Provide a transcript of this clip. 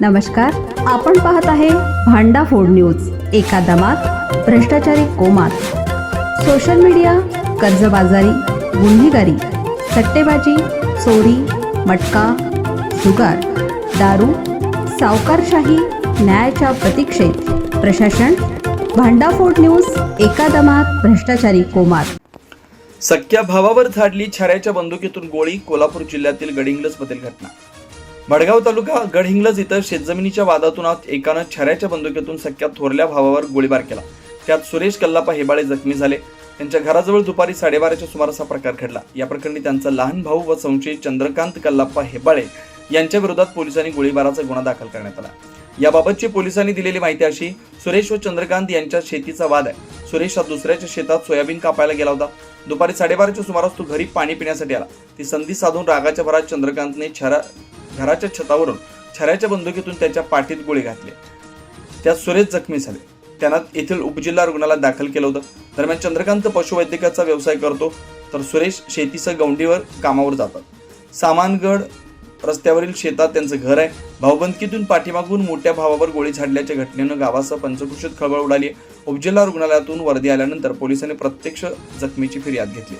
नमस्कार आपण पाहत आहे भांडा फोड न्यूज एका दमात भ्रष्टाचारी कोमात. सोशल मीडिया कर्जबाजारी गुन्हेगारी सट्टेबाजी चोरी मटका जुगार दारू सावकारशाही न्यायाच्या प्रतीक्षेत. प्रशासन भांडाफोड न्यूज एका दमात भ्रष्टाचारी कोमात. सख्या भावावर झाडली छाऱ्याच्या बंदुकीतून गोळी कोल्हापूर जिल्ह्यातील गडिंग्लज मधील घटना. मडगाव तालुका गडहिंग्लज इथं शेतजमिनीच्या वादातून आत एकानं छऱ्याच्या बंदुकीतून सख्या थोरल्या भावावर गोळीबार केला. त्यात सुरेश कल्लापा हेबाळे जखमी झाले. त्यांच्या घराजवळ दुपारी साडेबाराच्या सुमारास हा प्रकार घडला. या प्रकरणी त्यांचा लहान भाऊ व संशयित चंद्रकांत कल्लाप्पा हेबाळे यांच्या विरोधात पोलिसांनी गोळीबाराचा गुन्हा दाखल करण्यात आला. याबाबतची पोलिसांनी दिलेली माहिती अशी सुरेश व चंद्रकांत यांच्या शेतीचा वाद आहे. सुरेश हा दुसऱ्याच्या शेतात सोयाबीन कापायला गेला होता. दुपारी साडेबाराच्या सुमारास तो घरी पाणी पिण्यासाठी आला. ती संधी साधून रागाच्या भरात चंद्रकांतने छरा घराच्या छतावरून छऱ्याच्या बंदुकीतून त्याच्या पाठीत गोळी घातली. त्यात सुरेश जखमी झाले. त्यांना येथील उपजिल्हा रुग्णालयात दाखल केलं होतं. दरम्यान चंद्रकांत पशुवैद्यकाचा व्यवसाय करतो तर सुरेश शेतीसह गौंडीवर कामावर जातात. सामानगड रस्त्यावरील शेतात त्यांचं घर आहे. भाऊबंदकीतून पाठीमागून मोठ्या भावावर गोळी झाडल्याच्या घटनेनं गावासह पंचकृषीत खळबळ उडाली. उपजिल्हा रुग्णालयातून वर्दी आल्यानंतर पोलिसांनी प्रत्यक्ष जखमीची फिर्याद घेतली.